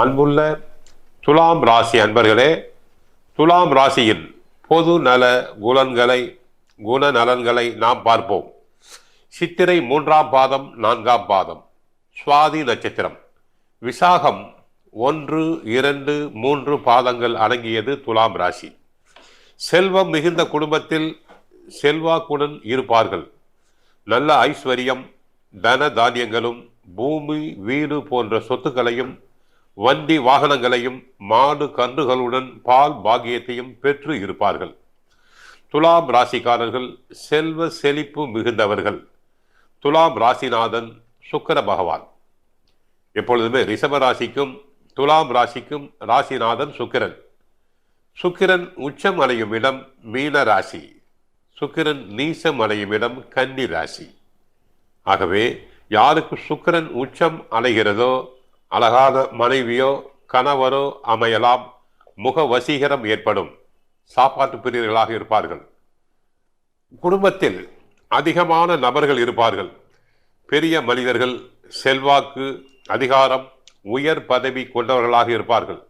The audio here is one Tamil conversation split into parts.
அன்புள்ள துலாம் ராசி அன்பர்களே துலாம் ராசியின் பொது நல குலன்களை குணநலன்களை நாம் பார்ப்போம். சித்திரை மூன்றாம் பாதம் நான்காம் பாதம் சுவாதி நட்சத்திரம். விசாகம் ஒன்று இரண்டு மூன்று பாதங்கள் அடங்கியது துலாம் ராசி. செல்வம் மிகுந்த குடும்பத்தில் செல்வாக்குடன் இருப்பார்கள். நல்ல ஐஸ்வர்யம் தன தானியங்களும் பூமி வீடு போன்ற சொத்துக்களையும் வண்டி வாகனங்களையும் மாடு கன்றுகளுடன் பால் பாக்கியத்தையும் பெற்று இருப்பார்கள். துலாம் ராசிக்காரர்கள் செல்வ செழிப்பு மிகுந்தவர்கள். துலாம் ராசிநாதன் சுக்கிர பகவான். எப்பொழுதுமே ரிஷப ராசிக்கும் துலாம் ராசிக்கும் ராசிநாதன் சுக்கிரன். சுக்கிரன் உச்சம் அடையும் இடம் மீன ராசி. சுக்கிரன் நீசம் அடையும் இடம் கன்னி ராசி. ஆகவே யாருக்கு சுக்கிரன் உச்சம் அடைகிறதோ அழகான மனைவியோ கணவரோ அமையலாம். முக வசீகரம் ஏற்படும். சாப்பாட்டு பிரியர்களாக இருப்பார்கள். குடும்பத்தில் அதிகமான நபர்கள் இருப்பார்கள். பெரிய மனிதர்கள் செல்வாக்கு அதிகாரம் உயர் பதவி கொண்டவர்களாக இருப்பார்கள்.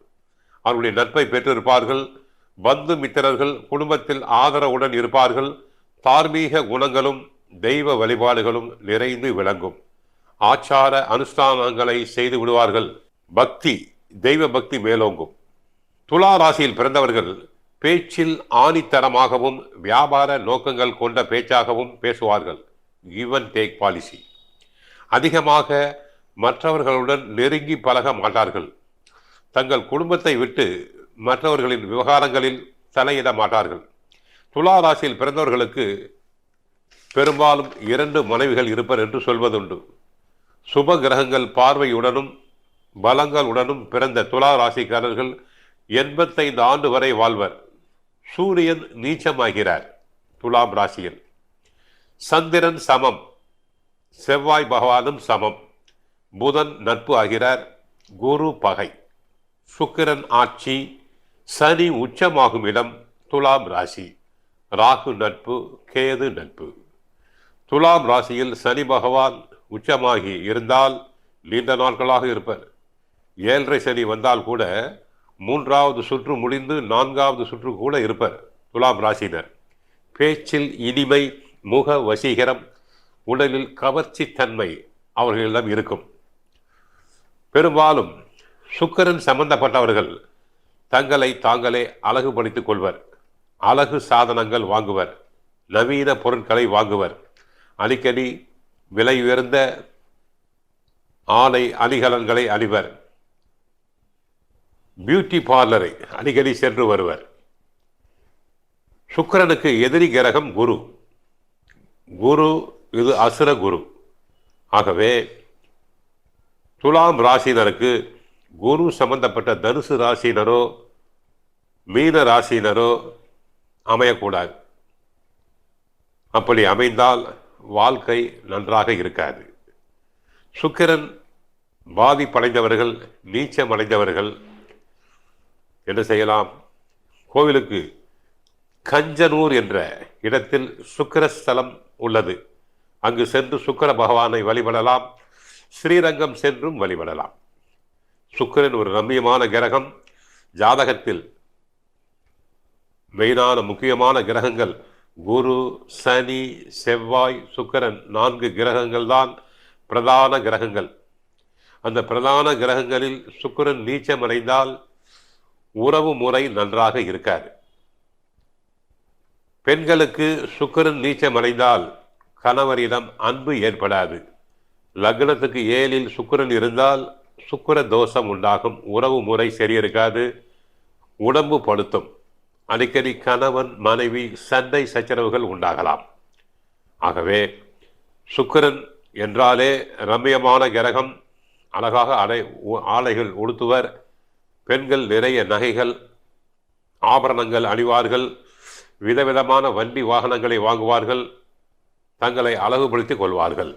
அவர்களுடைய நட்பை பெற்றிருப்பார்கள். பந்து மித்திரர்கள் குடும்பத்தில் ஆதரவுடன் இருப்பார்கள். தார்மீக குணங்களும் தெய்வ வழிபாடுகளும் நிறைந்து விளங்கும். ஆச்சார அனுஷ்டானங்களை செய்து விடுவார்கள். பக்தி தெய்வ பக்தி மேலோங்கும். துலா ராசியில் பிறந்தவர்கள் பேச்சில் ஆணித்தரமாகவும் வியாபார நோக்கங்கள் கொண்ட பேச்சாகவும் பேசுவார்கள். கிவ் அண்ட் டேக் பாலிசி அதிகமாக மற்றவர்களுடன் நெருங்கி பழக மாட்டார்கள். தங்கள் குடும்பத்தை விட்டு மற்றவர்களின் விவகாரங்களில் தலையிட மாட்டார்கள். துலா ராசியில் பிறந்தவர்களுக்கு பெரும்பாலும் இரண்டு மனைவிகள் இருப்பர் என்று சொல்வதுண்டு. சுப கிரகங்கள் பார்வையுடனும் பலங்களுடனும் பிறந்த துலா ராசிக்காரர்கள் எண்பத்தைந்து ஆண்டு வரை வாழ்வர். சூரியன் நீச்சமாகிறார் துலாம் ராசியில். சந்திரன் சமம். செவ்வாய் பகவானும் சமம். புதன் நட்பு ஆகிறார். குரு பகை. சுக்கிரன் ஆட்சி. சனி உச்சமாகும் இடம் துலாம் ராசி. ராகு நட்பு கேது நட்பு. துலாம் ராசியில் சனி பகவான் உச்சமாகி இருந்தால் நீண்ட நாட்களாக இருப்பர். ஏழரை சனி வந்தால் கூட மூன்றாவது சுற்று முடிந்து நான்காவது சுற்று கூட இருப்பர் துலாம் ராசினர் பேச்சில் இனிமை முக வசீகரம் உடலில் கவர்ச்சி தன்மை அவர்களிடம் இருக்கும். பெரும்பாலும் சுக்கரன் சம்பந்தப்பட்டவர்கள் தங்களை தாங்களே அழகுபடுத்திக் கொள்வர். அழகு சாதனங்கள் வாங்குவர். நவீன பொருட்களை வாங்குவர். அடிக்கடி விலை உயர்ந்த ஆலை அணிகலன்களை அணிவர். பியூட்டி பார்லரை அடிக்கடி சென்று வருவர். சுக்கிரனுக்கு எதிரி கிரகம் குரு. குரு இது அசுர குரு. ஆகவே துலாம் ராசினருக்கு குரு சம்பந்தப்பட்ட தனுசு ராசினரோ மீன ராசினரோ அமையக்கூடாது. அப்படி அமைந்தால் வாழ்க்கை நன்றாக இருக்காது. சுக்கிரன் பாதிப்படைந்தவர்கள் நீச்சமடைந்தவர்கள் என்ன செய்யலாம்? கோவிலுக்கு கஞ்சனூர் என்ற இடத்தில் சுக்கரஸ்தலம் உள்ளது. அங்கு சென்று சுக்கிர பகவானை வழிபடலாம். ஸ்ரீரங்கம் சென்றும் வழிபடலாம். சுக்கிரன் ஒரு ரம்மியமான கிரகம். ஜாதகத்தில் மெயினான முக்கியமான கிரகங்கள் குரு சனி செவ்வாய் சுக்கரன் நான்கு கிரகங்கள் தான் பிரதான கிரகங்கள். அந்த பிரதான கிரகங்களில் சுக்கிரன் நீச்சமடைந்தால் உறவு முறை நன்றாக இருக்காது. பெண்களுக்கு சுக்கிரன் நீச்சமடைந்தால் கணவரிடம் அன்பு ஏற்படாது. லக்னத்துக்கு ஏழில் சுக்கரன் இருந்தால் சுக்கிர தோஷம் உண்டாகும் உறவு முறை சரியிருக்காது உடம்பு படுத்தும். அடிக்கடி கணவன் மனைவி சண்டை சச்சரவுகள் உண்டாகலாம். ஆகவே சுக்கிரன் என்றாலே ரம்மியமான கிரகம் அழகாக அடை ஆலைகள் உடுத்துவர் பெண்கள் நிறைய நகைகள் ஆபரணங்கள் அணிவார்கள் விதவிதமான வண்டி வாகனங்களை வாங்குவார்கள் தங்களை அழகுபடுத்திக் கொள்வார்கள்.